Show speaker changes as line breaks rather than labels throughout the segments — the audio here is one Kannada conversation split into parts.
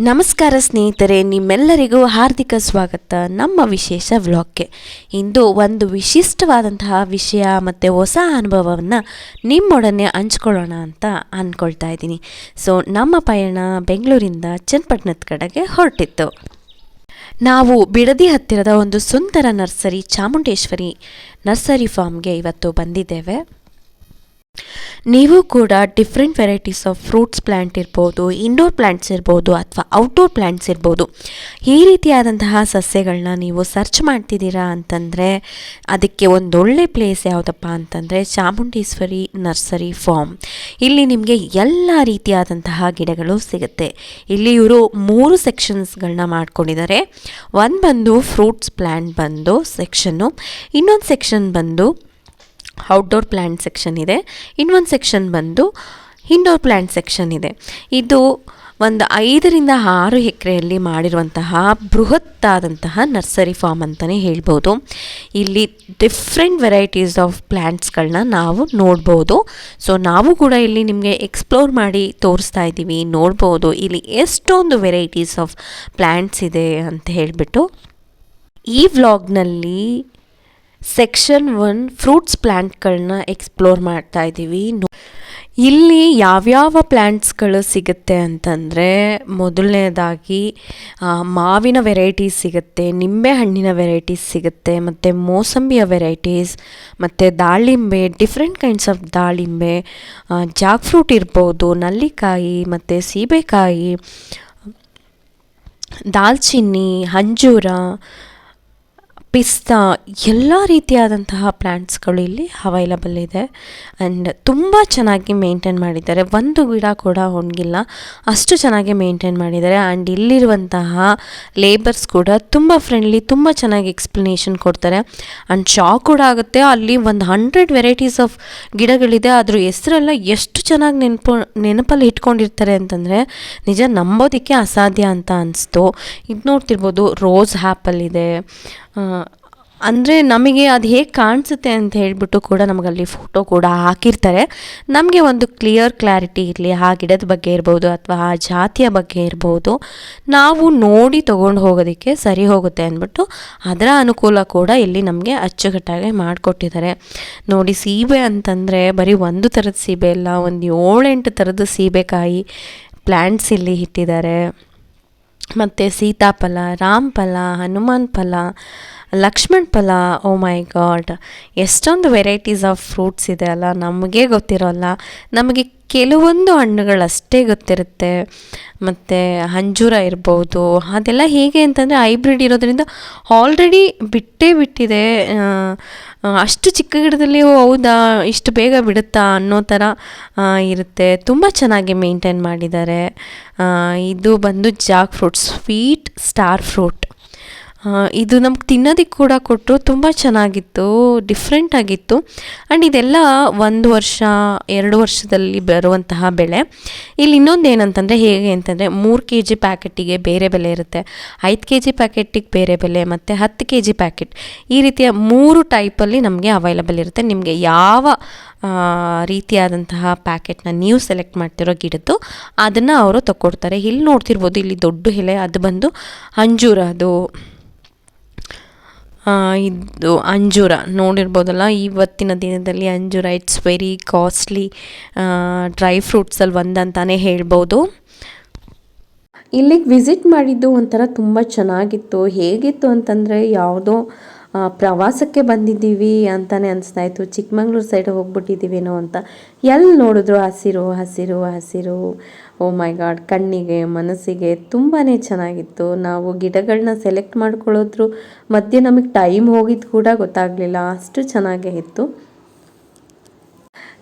ನಮಸ್ಕಾರ ಸ್ನೇಹಿತರೆ, ನಿಮ್ಮೆಲ್ಲರಿಗೂ ಹಾರ್ದಿಕ ಸ್ವಾಗತ. ನಮ್ಮ ವಿಶೇಷ ವ್ಲಾಗ್ಗೆ. ಇಂದು ಒಂದು ವಿಶಿಷ್ಟವಾದಂತಹ ವಿಷಯ ಮತ್ತು ಹೊಸ ಅನುಭವವನ್ನು ನಿಮ್ಮೊಡನೆ ಹಂಚ್ಕೊಳ್ಳೋಣ ಅಂತ ಅಂದ್ಕೊಳ್ತಾ ಇದ್ದೀನಿ. ಸೊ ನಮ್ಮ ಪಯಣ ಬೆಂಗಳೂರಿಂದ ಚನ್ನಪಟ್ಟಣದ ಕಡೆಗೆ ಹೊರಟಿತ್ತು. ನಾವು ಬಿಡದಿ ಹತ್ತಿರದ ಒಂದು ಸುಂದರ ನರ್ಸರಿ ಚಾಮುಂಡೇಶ್ವರಿ ನರ್ಸರಿ ಫಾರ್ಮ್ಗೆ ಇವತ್ತು ಬಂದಿದ್ದೇವೆ. ನೀವು ಕೂಡ different varieties of fruits plant ಇರ್ಬೋದು ಇಂಡೋರ್ ಪ್ಲ್ಯಾಂಟ್ಸ್ ಇರ್ಬೋದು ಅಥವಾ ಔಟ್ಡೋರ್ ಪ್ಲ್ಯಾಂಟ್ಸ್ ಇರ್ಬೋದು. ಈ ರೀತಿಯಾದಂತಹ ಸಸ್ಯಗಳನ್ನ ನೀವು ಸರ್ಚ್ ಮಾಡ್ತಿದ್ದೀರಾ ಅಂತಂದರೆ, ಅದಕ್ಕೆ ಒಂದೊಳ್ಳೆ ಪ್ಲೇಸ್ ಯಾವುದಪ್ಪ ಅಂತಂದರೆ ಚಾಮುಂಡೇಶ್ವರಿ ನರ್ಸರಿ ಫಾರ್ಮ್. ಇಲ್ಲಿ ನಿಮಗೆ ಎಲ್ಲ ರೀತಿಯಾದಂತಹ ಗಿಡಗಳು ಸಿಗುತ್ತೆ. ಇಲ್ಲಿ ಇವರು ಮೂರು ಸೆಕ್ಷನ್ಸ್ಗಳನ್ನ ಮಾಡ್ಕೊಂಡಿದ್ದಾರೆ. ಒಂದು ಬಂದು ಫ್ರೂಟ್ಸ್ ಪ್ಲ್ಯಾಂಟ್ ಬಂದು ಸೆಕ್ಷನ್ನು ಇನ್ನೊಂದು ಸೆಕ್ಷನ್ ಬಂದು ಔಟ್ಡೋರ್ ಪ್ಲ್ಯಾಂಟ್ ಸೆಕ್ಷನ್ ಇದೆ. ಇನ್ನೊಂದು ಸೆಕ್ಷನ್ ಬಂದು ಇಂಡೋರ್ ಪ್ಲ್ಯಾಂಟ್ ಸೆಕ್ಷನ್ ಇದೆ. ಇದು ಒಂದು ಐದರಿಂದ ಆರು ಎಕರೆಯಲ್ಲಿ ಮಾಡಿರುವಂತಹ ಬೃಹತ್ತಾದಂತಹ ನರ್ಸರಿ ಫಾರ್ಮ್ ಅಂತಲೇ ಹೇಳ್ಬೋದು. ಇಲ್ಲಿ ಡಿಫ್ರೆಂಟ್ ವೆರೈಟೀಸ್ ಆಫ್ ಪ್ಲ್ಯಾಂಟ್ಸ್ಗಳನ್ನ ನಾವು ನೋಡ್ಬೋದು. ಸೊ ನಾವು ಕೂಡ ಇಲ್ಲಿ ನಿಮಗೆ ಎಕ್ಸ್ಪ್ಲೋರ್ ಮಾಡಿ ತೋರಿಸ್ತಾ ಇದ್ದೀವಿ, ನೋಡ್ಬೋದು. ಇಲ್ಲಿ ಎಷ್ಟೊಂದು ವೆರೈಟೀಸ್ ಆಫ್ ಪ್ಲ್ಯಾಂಟ್ಸ್ ಇದೆ ಅಂತ ಹೇಳಿಬಿಟ್ಟು ಈ ವ್ಲಾಗ್ನಲ್ಲಿ ಸೆಕ್ಷನ್ ಒನ್ ಫ್ರೂಟ್ಸ್ ಪ್ಲ್ಯಾಂಟ್ಗಳನ್ನ ಎಕ್ಸ್ಪ್ಲೋರ್ ಮಾಡ್ತಾ ಇದ್ದೀವಿ ಇಲ್ಲಿ ಯಾವ್ಯಾವ ಪ್ಲ್ಯಾಂಟ್ಸ್ಗಳು ಸಿಗುತ್ತೆ ಅಂತಂದರೆ, ಮೊದಲನೇದಾಗಿ ಮಾವಿನ ವೆರೈಟೀಸ್ ಸಿಗುತ್ತೆ, ನಿಂಬೆ ಹಣ್ಣಿನ ವೆರೈಟೀಸ್ ಸಿಗುತ್ತೆ, ಮತ್ತು ಮೋಸಂಬಿಯ ವೆರೈಟೀಸ್, ಮತ್ತು ದಾಳಿಂಬೆ, ಡಿಫ್ರೆಂಟ್ ಕೈಂಡ್ಸ್ ಆಫ್ ದಾಳಿಂಬೆ ಜಾಕ್ ಫ್ರೂಟ್ ಇರ್ಬೋದು, ನಲ್ಲಿಕಾಯಿ, ಮತ್ತು ಸೀಬೆಕಾಯಿ, ದಾಲ್ಚಿನ್ನಿ, ಅಂಜೂರ ಪಿಸ್ತಾ ಎಲ್ಲ ರೀತಿಯಾದಂತಹ ಪ್ಲ್ಯಾಂಟ್ಸ್ಗಳು ಇಲ್ಲಿ ಅವೈಲಬಲ್ ಇದೆ. ಆ್ಯಂಡ್ ತುಂಬ ಚೆನ್ನಾಗಿ ಮೇಂಟೈನ್ ಮಾಡಿದ್ದಾರೆ. ಒಂದು ಗಿಡ ಕೂಡ ಒಣಗಿಲ್ಲ. ಅಷ್ಟು ಚೆನ್ನಾಗಿ ಮೇಂಟೈನ್ ಮಾಡಿದ್ದಾರೆ. ಆ್ಯಂಡ್ ಇಲ್ಲಿರುವಂತಹ ಲೇಬರ್ಸ್ ಕೂಡ ತುಂಬ ಫ್ರೆಂಡ್ಲಿ ತುಂಬ ಚೆನ್ನಾಗಿ ಎಕ್ಸ್ಪ್ಲನೇಷನ್ ಕೊಡ್ತಾರೆ. ಆ್ಯಂಡ್ ಶಾಕ್ ಕೂಡ ಆಗುತ್ತೆ. ಅಲ್ಲಿ ಒಂದು ಹಂಡ್ರೆಡ್ ವೆರೈಟೀಸ್ ಆಫ್ ಗಿಡಗಳಿದೆ. ಅದ್ರ ಹೆಸರೆಲ್ಲ ಎಷ್ಟು ಚೆನ್ನಾಗಿ ನೆನಪು, ನೆನಪಲ್ಲಿ ಇಟ್ಕೊಂಡಿರ್ತಾರೆ ಅಂತಂದರೆ, ನಿಜ ನಂಬೋದಕ್ಕೆ ಅಸಾಧ್ಯ ಅಂತ ಅನಿಸ್ತು. ಇದು ನೋಡ್ತಿರ್ಬೋದು ರೋಸ್ ಆ್ಯಪಲ್ ಇದೆ. ಅಂದರೆ ನಮಗೆ ಅದು ಹೇಗೆ ಕಾಣಿಸುತ್ತೆ ಅಂತ ಹೇಳಿಬಿಟ್ಟು ಕೂಡ ನಮಗಲ್ಲಿ ಫೋಟೋ ಕೂಡ ಹಾಕಿರ್ತಾರೆ. ನಮಗೆ ಒಂದು ಕ್ಲಿಯರ್ ಕ್ಲಾರಿಟಿ ಇರಲಿ, ಆ ಗಿಡದ ಬಗ್ಗೆ ಇರ್ಬೋದು ಅಥವಾ ಆ ಜಾತಿಯ ಬಗ್ಗೆ ಇರ್ಬೋದು. ನಾವು ನೋಡಿ ತೊಗೊಂಡು ಹೋಗೋದಕ್ಕೆ ಸರಿ ಹೋಗುತ್ತೆ ಅಂದ್ಬಿಟ್ಟು ಅದರ ಅನುಕೂಲ ಕೂಡ ಇಲ್ಲಿ ನಮಗೆ ಅಚ್ಚುಕಟ್ಟಾಗಿ ಮಾಡಿಕೊಟ್ಟಿದ್ದಾರೆ. ನೋಡಿ ಸೀಬೆ ಅಂತಂದರೆ ಬರೀ ಒಂದು ಥರದ ಸೀಬೆ ಇಲ್ಲ ಒಂದು ಏಳೆಂಟು ಥರದ ಸೀಬೆಕಾಯಿ ಪ್ಲ್ಯಾಂಟ್ಸ್ ಇಲ್ಲಿ ಇಟ್ಟಿದ್ದಾರೆ. ಮತ್ತು ಸೀತಾಫಲ ರಾಮ್ ಫಲ ಹನುಮಾನ್ ಫಲ ಲಕ್ಷ್ಮಣ್ ಫಲ ಓ ಮೈ ಗಾಡ್ ಎಷ್ಟೊಂದು ವೆರೈಟೀಸ್ ಆಫ್ ಫ್ರೂಟ್ಸ್ ಇದೆ ಅಲ್ಲ, ನಮಗೆ ಗೊತ್ತಿರೋಲ್ಲ. ನಮಗೆ ಕೆಲವೊಂದು ಹಣ್ಣುಗಳಷ್ಟೇ ಗೊತ್ತಿರುತ್ತೆ. ಮತ್ತು ಅಂಜೂರ ಇರ್ಬೋದು, ಅದೆಲ್ಲ ಹೇಗೆ ಅಂತಂದರೆ ಹೈಬ್ರಿಡ್ ಇರೋದ್ರಿಂದ ಆಲ್ರೆಡಿ ಬಿಟ್ಟೇ ಬಿಟ್ಟಿದೆ. ಅಷ್ಟು ಚಿಕ್ಕ ಗಿಡದಲ್ಲಿ ಹೌದಾ, ಇಷ್ಟು ಬೇಗ ಬಿಡುತ್ತಾ ಅನ್ನೋ ಥರ ಇರುತ್ತೆ. ತುಂಬ ಚೆನ್ನಾಗಿ ಮೇಂಟೈನ್ ಮಾಡಿದ್ದಾರೆ. ಇದು ಬಂದು jackfruit sweet star fruit ಇದು ನಮ್ಗೆ ತಿನ್ನೋದಕ್ಕೆ ಕೂಡ ಕೊಟ್ಟರು ತುಂಬ ಚೆನ್ನಾಗಿತ್ತು ಡಿಫ್ರೆಂಟ್ ಆಗಿತ್ತು. ಆ್ಯಂಡ್ ಇದೆಲ್ಲ ಒಂದು ವರ್ಷ, ಎರಡು ವರ್ಷದಲ್ಲಿ ಬರುವಂತಹ ಬೆಳೆ. ಇಲ್ಲಿ ಇನ್ನೊಂದು ಏನಂತಂದರೆ ಹೇಗೆ ಅಂತಂದರೆ ಮೂರು ಕೆ ಜಿ ಪ್ಯಾಕೆಟಿಗೆ ಬೇರೆ ಬೆಲೆ ಇರುತ್ತೆ. ಐದು ಕೆ ಜಿ ಪ್ಯಾಕೆಟಿಗೆ ಬೇರೆ ಬೆಲೆ ಮತ್ತು ಹತ್ತು ಕೆ ಜಿ ಪ್ಯಾಕೆಟ್. ಈ ರೀತಿಯ ಮೂರು ಟೈಪಲ್ಲಿ ನಮಗೆ ಅವೈಲಬಲ್ ಇರುತ್ತೆ. ನಿಮಗೆ ಯಾವ ರೀತಿಯಾದಂತಹ ಪ್ಯಾಕೆಟ್ನ ನೀವು ಸೆಲೆಕ್ಟ್ ಮಾಡ್ತಿರೋ ಗಿಡದ್ದು ಅದನ್ನು ಅವರು ತಗೊಡ್ತಾರೆ ಇಲ್ಲಿ ನೋಡ್ತಿರ್ಬೋದು, ಇಲ್ಲಿ ದೊಡ್ಡ ಎಲೆ ಅದು ಬಂದು ಅಂಜೂರ ಅದು ಇದು ಅಂಜೂರ ನೋಡಿರ್ಬೋದಲ್ಲ, ಇವತ್ತಿನ ದಿನದಲ್ಲಿ ಅಂಜೂರ ಇಟ್ಸ್ ವೆರಿ ಕಾಸ್ಟ್ಲಿ ಡ್ರೈ ಫ್ರೂಟ್ಸಲ್ಲಿ ಒಂದಂತಾನೆ ಹೇಳ್ಬೋದು.
ಇಲ್ಲಿಗೆ ವಿಸಿಟ್ ಮಾಡಿದ್ದು ಒಂಥರ ತುಂಬ ಚೆನ್ನಾಗಿತ್ತು. ಹೇಗಿತ್ತು ಅಂತಂದರೆ, ಯಾವುದೋ ಪ್ರವಾಸಕ್ಕೆ ಬಂದಿದ್ದೀವಿ ಅಂತಲೇ ಅನಿಸ್ತಾ ಇತ್ತು ಚಿಕ್ಕಮಂಗ್ಳೂರು ಸೈಡ್ ಹೋಗ್ಬಿಟ್ಟಿದ್ದೀವೇನೋ ಅಂತ. ಎಲ್ಲಿ ನೋಡಿದ್ರು ಹಸಿರು ಹಸಿರು ಹಸಿರು. ಓ ಮೈ ಗಾಡ್ ಕಣ್ಣಿಗೆ, ಮನಸ್ಸಿಗೆ ತುಂಬಾ ಚೆನ್ನಾಗಿತ್ತು. ನಾವು ಗಿಡಗಳನ್ನ ಸೆಲೆಕ್ಟ್ ಮಾಡ್ಕೊಳ್ಳೋದ್ರು ಮಧ್ಯೆ ನಮಗೆ ಟೈಮ್ ಹೋಗಿದ್ದು ಕೂಡ ಗೊತ್ತಾಗಲಿಲ್ಲ. ಅಷ್ಟು ಚೆನ್ನಾಗೇ ಇತ್ತು.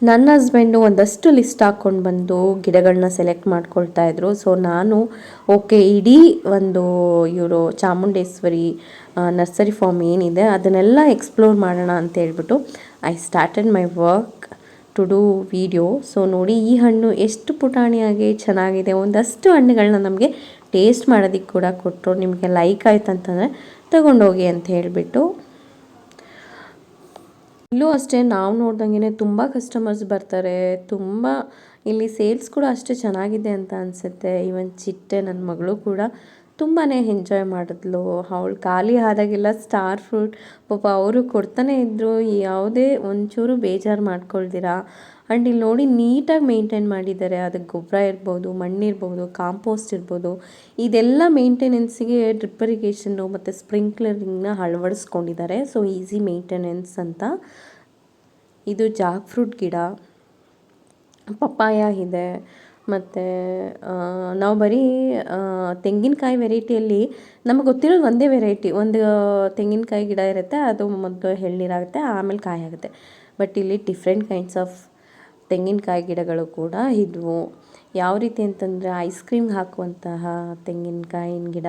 ನನ್ನ ಹಸ್ಬೆಂಡು ಒಂದಷ್ಟು ಲಿಸ್ಟ್ ಹಾಕ್ಕೊಂಡು ಬಂದು ಗಿಡಗಳನ್ನ ಸೆಲೆಕ್ಟ್ ಮಾಡ್ಕೊಳ್ತಾ ಇದ್ರು. ಸೊ ನಾನು ಓಕೆ ಇಡೀ ಒಂದು, ಇವರು ಚಾಮುಂಡೇಶ್ವರಿ ನರ್ಸರಿ ಫಾರ್ಮ್ ಏನಿದೆ, ಅದನ್ನೆಲ್ಲ ಎಕ್ಸ್ಪ್ಲೋರ್ ಮಾಡೋಣ ಅಂತ ಹೇಳ್ಬಿಟ್ಟು I started my work to do video so ನೋಡಿ, ಈ ಹಣ್ಣು ಎಷ್ಟು ಪುಟಾಣಿಯಾಗಿ ಚೆನ್ನಾಗಿದೆ. ಒಂದಷ್ಟು ಹಣ್ಣುಗಳನ್ನ ನಮಗೆ ಟೇಸ್ಟ್ ಮಾಡೋದಕ್ಕೆ ಕೂಡ ಕೊಟ್ಟರು ನಿಮಗೆ ಲೈಕ್ ಆಯ್ತು ಅಂತಂದರೆ ತಗೊಂಡೋಗಿ ಅಂತ ಹೇಳಿಬಿಟ್ಟು ಇಲ್ಲೂ ಅಷ್ಟೇ, ನಾವು ನೋಡ್ದಂಗೆ ತುಂಬ ಕಸ್ಟಮರ್ಸ್ ಬರ್ತಾರೆ. ತುಂಬ
ಇಲ್ಲಿ ಸೇಲ್ಸ್ ಕೂಡ ಅಷ್ಟೇ ಚೆನ್ನಾಗಿದೆ ಅಂತ ಅನಿಸುತ್ತೆ. ಈವನ್ ಚಿಟ್ಟೆ ನನ್ನ ಮಗಳು ಕೂಡ ತುಂಬಾ ಎಂಜಾಯ್ ಮಾಡಿದ್ಲು. ಅವಳು ಖಾಲಿ ಆದಾಗೆಲ್ಲ ಸ್ಟಾರ್ ಫ್ರೂಟ್ ಪಾಪ ಅವರು ಕೊಡ್ತಾನೆ ಇದ್ದರು ಯಾವುದೇ ಒಂಚೂರು ಬೇಜಾರು ಮಾಡ್ಕೊಳ್ದಿರಾ ಆ್ಯಂಡ್ ಇಲ್ಲಿ ನೋಡಿ ನೀಟಾಗಿ ಮೇಂಟೈನ್ ಮಾಡಿದ್ದಾರೆ. ಅದಕ್ಕೆ ಗೊಬ್ಬರ ಇರ್ಬೋದು ಮಣ್ಣಿರ್ಬೋದು ಕಾಂಪೋಸ್ಟ್ ಇರ್ಬೋದು. ಇದೆಲ್ಲ ಮೇಂಟೆನೆನ್ಸಿಗೆ ಡ್ರಿಪ್ ಇರಿಗೇಷನ್ನು ಮತ್ತು ಸ್ಪ್ರಿಂಕ್ಲರಿಂಗ್ನ ಅಳವಡಿಸ್ಕೊಂಡಿದ್ದಾರೆ. ಸೊ ಈಸಿ ಮೇಂಟೆನೆನ್ಸ್ ಅಂತ. ಇದು ಜಾಕ್ ಫ್ರೂಟ್ ಗಿಡ, ಪಪ್ಪಾಯ ಇದೆ. ಮತ್ತು ನಾವು ಬರೀ ತೆಂಗಿನಕಾಯಿ ವೆರೈಟಿಯಲ್ಲಿ ನಮಗೆ ಗೊತ್ತಿರೋದು ಒಂದೇ ವೆರೈಟಿ ಒಂದು ತೆಂಗಿನಕಾಯಿ ಗಿಡ ಇರುತ್ತೆ, ಅದು ಮೊದಲು ಎಳ್ನೀರಾಗುತ್ತೆ, ಆಮೇಲೆ ಕಾಯಿ ಆಗುತ್ತೆ. ಬಟ್ ಇಲ್ಲಿ ಡಿಫ್ರೆಂಟ್ ಕೈಂಡ್ಸ್ ಆಫ್ ತೆಂಗಿನಕಾಯಿ ಗಿಡಗಳು ಕೂಡ ಇದ್ವು. ಯಾವ ರೀತಿ ಅಂತಂದರೆ ಐಸ್ ಕ್ರೀಮ್ ಹಾಕುವಂತಹ ತೆಂಗಿನಕಾಯಿನ ಗಿಡ,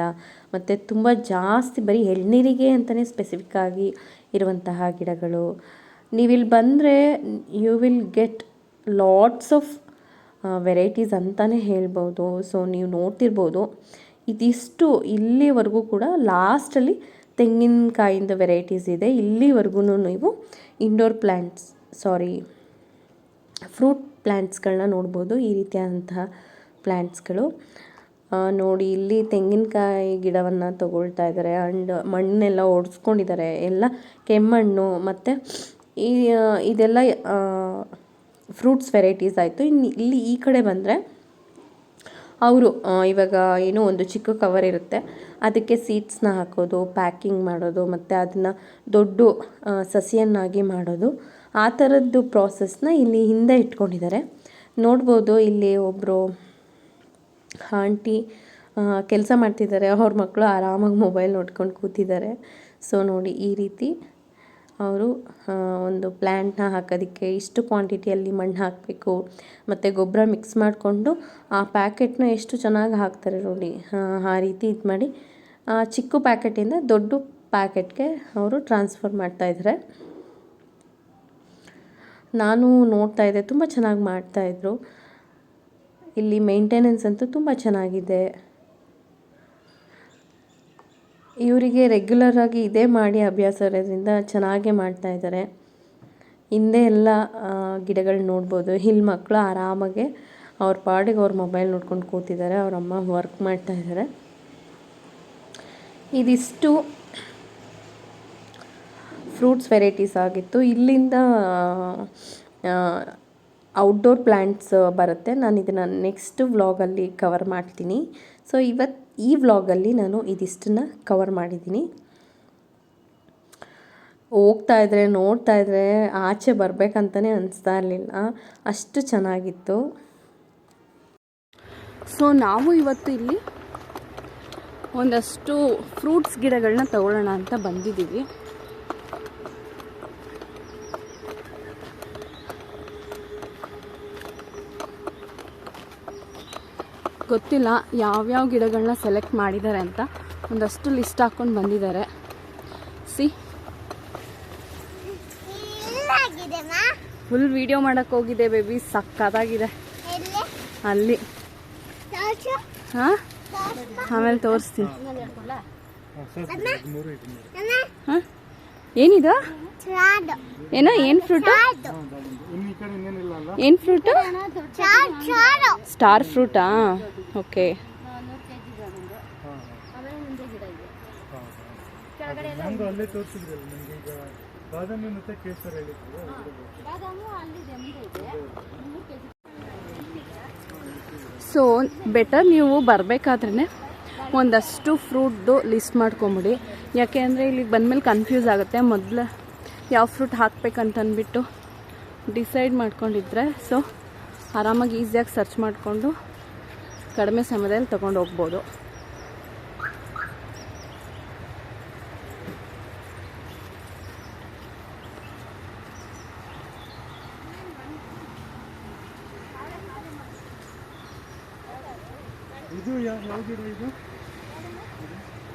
ಮತ್ತು ತುಂಬ ಜಾಸ್ತಿ ಬರೀ ಎಳ್ನೀರಿಗೆ ಅಂತಲೇ ಸ್ಪೆಸಿಫಿಕ್ ಆಗಿ ಇರುವಂತಹ ಗಿಡಗಳು. ನೀವಿಲ್ಲಿ ಬಂದರೆ you will get lots of varieties ಅಂತಲೇ ಹೇಳ್ಬೋದು. ಸೊ ನೀವು ನೋಡ್ತಿರ್ಬೋದು. ಇದಿಷ್ಟು ಇಲ್ಲಿವರೆಗೂ ಕೂಡ ಲಾಸ್ಟಲ್ಲಿ ತೆಂಗಿನಕಾಯಿಂದ ವೆರೈಟೀಸ್ ಇದೆ. ಇಲ್ಲಿವರೆಗೂ ನೀವು ಇಂಡೋರ್ ಪ್ಲ್ಯಾಂಟ್ಸ್ ಸಾರಿ ಫ್ರೂಟ್ ಪ್ಲ್ಯಾಂಟ್ಸ್ಗಳನ್ನ ನೋಡ್ಬೋದು, ಈ ರೀತಿಯಾದಂತಹ ಪ್ಲ್ಯಾಂಟ್ಸ್ಗಳು ನೋಡಿ, ಇಲ್ಲಿ ತೆಂಗಿನಕಾಯಿ ಗಿಡವನ್ನು ತಗೊಳ್ತಾ ಇದ್ದಾರೆ. ಆ್ಯಂಡ್ ಮಣ್ಣೆಲ್ಲ ಒಡ್ಸ್ಕೊಂಡಿದ್ದಾರೆ. ಎಲ್ಲ ಕೆಮ್ಮಣ್ಣು ಮತ್ತು ಈ ಇದೆಲ್ಲ ಫ್ರೂಟ್ಸ್ ವೆರೈಟೀಸ್ ಆಯಿತು. ಇನ್ನು ಇಲ್ಲಿ ಈ ಕಡೆ ಬಂದರೆ ಅವರು ಇವಾಗ ಏನೋ ಒಂದು ಚಿಕ್ಕ ಕವರ್ ಇರುತ್ತೆ. ಅದಕ್ಕೆ ಸೀಡ್ಸ್ನ ಹಾಕೋದು, ಪ್ಯಾಕಿಂಗ್ ಮಾಡೋದು, ಮತ್ತು ಅದನ್ನು ದೊಡ್ಡ ಸಸಿಯನ್ನಾಗಿ ಮಾಡೋದು. ಆ ಥರದ್ದು ಪ್ರಾಸೆಸ್ನ ಇಲ್ಲಿ ಹಿಂದೆ ಇಟ್ಕೊಂಡಿದ್ದಾರೆ. ನೋಡ್ಬೋದು ಇಲ್ಲಿ ಒಬ್ಬರು ಆಂಟಿ ಕೆಲಸ ಮಾಡ್ತಿದ್ದಾರೆ. ಅವ್ರ ಮಕ್ಕಳು ಆರಾಮಾಗಿ ಮೊಬೈಲ್ ನೋಡ್ಕೊಂಡು ಕೂತಿದ್ದಾರೆ. ಸೊ ನೋಡಿ ಈ ರೀತಿ ಅವರು ಒಂದು ಪ್ಲ್ಯಾಂಟ್ನ ಹಾಕೋದಕ್ಕೆ ಇಷ್ಟು ಕ್ವಾಂಟಿಟಿಯಲ್ಲಿ ಮಣ್ಣು ಹಾಕಬೇಕು ಮತ್ತು ಗೊಬ್ಬರ ಮಿಕ್ಸ್ ಮಾಡಿಕೊಂಡು ಆ ಪ್ಯಾಕೆಟ್ನ ಎಷ್ಟು ಚೆನ್ನಾಗಿ ಹಾಕ್ತಾರೆ ನೋಡಿ. ಆ, ರೀತಿ ಇದು ಮಾಡಿ ಚಿಕ್ಕ ಪ್ಯಾಕೆಟಿಂದ ದೊಡ್ಡ ಪ್ಯಾಕೆಟ್ಗೆ ಅವರು ಟ್ರಾನ್ಸ್ಫರ್ ಮಾಡ್ತಾಯಿದ್ದಾರೆ ನಾನು ನೋಡ್ತಾ ಇದ್ದೆ, ತುಂಬ ಚೆನ್ನಾಗಿ ಮಾಡ್ತಾಯಿದ್ರು ಇಲ್ಲಿ ಮೇಂಟೆನೆನ್ಸ್ ಅಂತೂ ತುಂಬ ಚೆನ್ನಾಗಿದೆ. ಇವರಿಗೆ ರೆಗ್ಯುಲರ್ ಆಗಿ ಇದೇ ಮಾಡಿ ಅಭ್ಯಾಸ ಇರೋದ್ರಿಂದ ಚೆನ್ನಾಗೇ ಮಾಡ್ತಾಯಿದ್ದಾರೆ ಹಿಂದೆ ಎಲ್ಲ ಗಿಡಗಳು ನೋಡ್ಬೋದು. ಇಲ್ಲಿ ಮಕ್ಕಳು ಆರಾಮಾಗೆ ಅವ್ರ ಪಾಡಿಗೆ ಅವ್ರ ಮೊಬೈಲ್ ನೋಡ್ಕೊಂಡು ಕೂತಿದ್ದಾರೆ ಅವ್ರ ಅಮ್ಮ ವರ್ಕ್ ಮಾಡ್ತಾಯಿದ್ದಾರೆ ಇದಿಷ್ಟು ಫ್ರೂಟ್ಸ್ ವೆರೈಟೀಸ್ ಆಗಿತ್ತು. ಇಲ್ಲಿಂದ ಔಟ್ಡೋರ್ ಪ್ಲ್ಯಾಂಟ್ಸ್ ಬರುತ್ತೆ. ನಾನು ಇದನ್ನು ನೆಕ್ಸ್ಟ್ ವ್ಲಾಗಲ್ಲಿ ಕವರ್ ಮಾಡ್ತೀನಿ. ಸೊ ಇವತ್ತು ಈ ವ್ಲಾಗಲ್ಲಿ ನಾನು ಇದಿಷ್ಟನ್ನು ಕವರ್ ಮಾಡಿದ್ದೀನಿ. ಹೋಗ್ತಾ ಇದ್ರೆ, ನೋಡ್ತಾ ಇದ್ರೆ ಆಚೆ ಬರಬೇಕಂತಲೇ ಅನಿಸ್ತಾ ಇರಲಿಲ್ಲ. ಅಷ್ಟು ಚೆನ್ನಾಗಿತ್ತು.
ಸೊ ನಾವು ಇವತ್ತು ಇಲ್ಲಿ ಒಂದಷ್ಟು ಫ್ರೂಟ್ಸ್ ಗಿಡಗಳನ್ನ ತಗೊಳ್ಳೋಣ ಅಂತ ಬಂದಿದ್ದೀವಿ. ಗೊತ್ತಿಲ್ಲ ಯಾವ್ಯಾವ ಗಿಡಗಳನ್ನ ಸೆಲೆಕ್ಟ್ ಮಾಡಿದ್ದಾರೆ ಅಂತ. ಒಂದಷ್ಟು ಲಿಸ್ಟ್ ಹಾಕ್ಕೊಂಡು ಬಂದಿದ್ದಾರೆ. ಸಿ ಫುಲ್ ವಿಡಿಯೋ ಮಾಡಕ್ಕೆ ಹೋಗಿದೆ ಬೇಬಿ ಸಕ್ಕತ್ತಾಗಿದೆ.
ಎಲ್ಲಿ?
ಅಲ್ಲಿ. ಹಾಂ? ಆಮೇಲೆ ತೋರಿಸ್ತೀನಿ. ಹಾಂ? ಏನಿದು? ಏನೋ ಏನು ಫ್ರೂಟು ಏನು ಫ್ರೂಟು ಸ್ಟಾರ್ ಫ್ರೂಟಾ ಓಕೆ ಸೊ ಬೆಟರ್ ನೀವು ಬರಬೇಕಾದ್ರೆ ಒಂದಷ್ಟು ಫ್ರೂಟ್ದು ಲಿಸ್ಟ್ ಮಾಡ್ಕೊಂಬಿಡಿ. ಯಾಕೆ ಅಂದರೆ ಇಲ್ಲಿಗೆ ಬಂದಮೇಲೆ ಕನ್ಫ್ಯೂಸ್ ಆಗುತ್ತೆ. ಮೊದಲು ಯಾವ ಫ್ರೂಟ್ ಹಾಕಬೇಕಂತಂದ್ಬಿಟ್ಟು ಡಿಸೈಡ್ ಮಾಡ್ಕೊಂಡಿದ್ರೆ ಸೊ ಆರಾಮಾಗಿ ಈಸಿಯಾಗಿ ಸರ್ಚ್ ಮಾಡಿಕೊಂಡು ಕಡಿಮೆ ಸಮಯದಲ್ಲಿ ತೊಗೊಂಡು ಹೋಗ್ಬೋದು.
ಇದು ಯಾವ ಯಾವ ಗಿಡ ಇದು ಎಷ್ಟಾಗುತ್ತೆ ಅದೊಂದು ಪ್ಯಾಕೆಟ್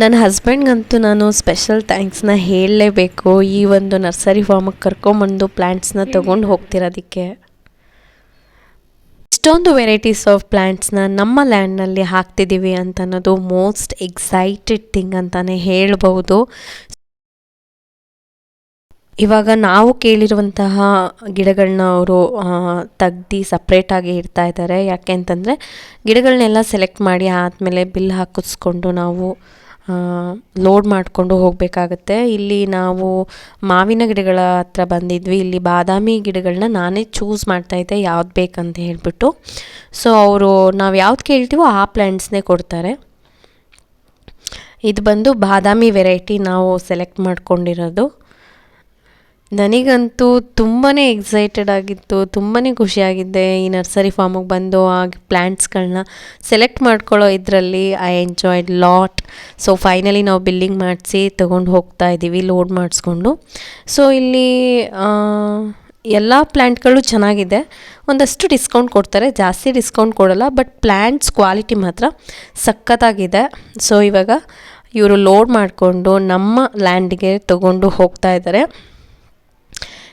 ನನ್ನ ಹಸ್ಬೆಂಡ್ಗಂತೂ ನಾನು ಸ್ಪೆಷಲ್ ಥ್ಯಾಂಕ್ಸ್ನ ಹೇಳಲೇಬೇಕು. ಈ ಒಂದು ನರ್ಸರಿ ಫಾರ್ಮಿಗೆ ಕರ್ಕೊಂಬಂದು ಪ್ಲ್ಯಾಂಟ್ಸ್ನ ತೊಗೊಂಡು ಹೋಗ್ತಿರೋದಕ್ಕೆ. ಇಷ್ಟೊಂದು ವೆರೈಟೀಸ್ ಆಫ್ ಪ್ಲ್ಯಾಂಟ್ಸ್ನ ನಮ್ಮ ಲ್ಯಾಂಡ್ನಲ್ಲಿ ಹಾಕ್ತಿದ್ದೀವಿ ಅಂತ ಅನ್ನೋದು ಮೋಸ್ಟ್ ಎಕ್ಸೈಟೆಡ್ ಥಿಂಗ್ ಅಂತಲೇ ಹೇಳ್ಬೋದು ಇವಾಗ ನಾವು ಕೇಳಿರುವಂತಹ ಗಿಡಗಳನ್ನ ಅವರು ತೆಗ್ದು ಸಪ್ರೇಟಾಗಿ ಇಡ್ತಾ ಇದ್ದಾರೆ ಯಾಕೆ ಅಂತಂದರೆ ಗಿಡಗಳನ್ನೆಲ್ಲ ಸೆಲೆಕ್ಟ್ ಮಾಡಿ ಆದಮೇಲೆ ಬಿಲ್ ಹಾಕಿಸ್ಕೊಂಡು ನಾವು ಲೋಡ್ ಮಾಡಿಕೊಂಡು ಹೋಗಬೇಕಾಗತ್ತೆ. ಇಲ್ಲಿ ನಾವು ಮಾವಿನ ಗಿಡಗಳ ಹತ್ರ ಬಂದಿದ್ವಿ. ಇಲ್ಲಿ ಬಾದಾಮಿ ಗಿಡಗಳನ್ನ ನಾನೇ ಚೂಸ್ ಮಾಡ್ತಾಯಿದ್ದೆ ಯಾವ್ದು ಬೇಕಂತ ಹೇಳಿಬಿಟ್ಟು. ಸೊ ಅವರು, ನಾವು ಯಾವ್ದು ಕೇಳ್ತೀವೋ ಆ ಪ್ಲ್ಯಾಂಟ್ಸ್ನೇ ಕೊಡ್ತಾರೆ. ಇದು ಬಂದು ಬಾದಾಮಿ ವೆರೈಟಿ ನಾವು ಸೆಲೆಕ್ಟ್ ಮಾಡ್ಕೊಂಡಿರೋದು. ನನಗಂತೂ ತುಂಬಾ ಎಕ್ಸೈಟೆಡ್ ಆಗಿತ್ತು ತುಂಬಾ ಖುಷಿಯಾಗಿದ್ದೆ ಈ ನರ್ಸರಿ ಫಾರ್ಮಿಗೆ ಬಂದು ಆ ಪ್ಲ್ಯಾಂಟ್ಸ್ಗಳನ್ನ ಸೆಲೆಕ್ಟ್ ಮಾಡ್ಕೊಳ್ಳೋ ಇದರಲ್ಲಿ. I enjoyed lot so finally ನಾವು ಬಿಲ್ಲಿಂಗ್ ಮಾಡಿಸಿ ತೊಗೊಂಡು ಹೋಗ್ತಾ ಇದ್ದೀವಿ ಲೋಡ್ ಮಾಡಿಸ್ಕೊಂಡು. ಸೊ ಇಲ್ಲಿ ಎಲ್ಲ ಪ್ಲ್ಯಾಂಟ್ಗಳು ಚೆನ್ನಾಗಿದೆ. ಒಂದಷ್ಟು ಡಿಸ್ಕೌಂಟ್ ಕೊಡ್ತಾರೆ, ಜಾಸ್ತಿ ಡಿಸ್ಕೌಂಟ್ ಕೊಡೋಲ್ಲ ಬಟ್ ಪ್ಲ್ಯಾಂಟ್ಸ್ ಕ್ವಾಲಿಟಿ ಮಾತ್ರ ಸಖತ್ತಾಗಿದೆ. ಸೊ ಇವಾಗ ಇವರು ಲೋಡ್ ಮಾಡಿಕೊಂಡು ನಮ್ಮ ಲ್ಯಾಂಡ್ಗೆ ತಗೊಂಡು ಹೋಗ್ತಾ ಇದ್ದಾರೆ.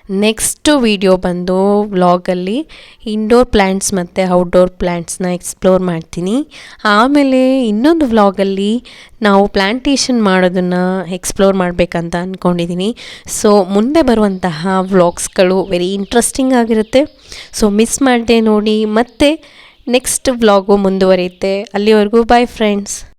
ನೆಕ್ಸ್ಟ್ ವಿಡಿಯೋ ಬಂದು ವ್ಲಾಗಲ್ಲಿ ಇಂಡೋರ್ ಪ್ಲ್ಯಾಂಟ್ಸ್ ಮತ್ತು ಔಟ್ಡೋರ್ ಪ್ಲ್ಯಾಂಟ್ಸ್ನ ಎಕ್ಸ್ಪ್ಲೋರ್ ಮಾಡ್ತೀನಿ. ಆಮೇಲೆ ಇನ್ನೊಂದು ವ್ಲಾಗಲ್ಲಿ ನಾವು ಪ್ಲ್ಯಾಂಟೇಷನ್ ಮಾಡೋದನ್ನು ಎಕ್ಸ್ಪ್ಲೋರ್ ಮಾಡಬೇಕಂತ ಅಂದ್ಕೊಂಡಿದ್ದೀನಿ ಸೊ ಮುಂದೆ ಬರುವಂತಹ ವ್ಲಾಗ್ಸ್ಗಳು ವೆರಿ ಇಂಟ್ರೆಸ್ಟಿಂಗ್ ಆಗಿರುತ್ತೆ. ಸೊ ಮಿಸ್ ಮಾಡದೆ ನೋಡಿ. ಮತ್ತು ನೆಕ್ಸ್ಟ್ ವ್ಲಾಗು ಮುಂದುವರಿಯುತ್ತೆ. ಅಲ್ಲಿವರೆಗೂ ಬಾಯ್ ಫ್ರೆಂಡ್ಸ್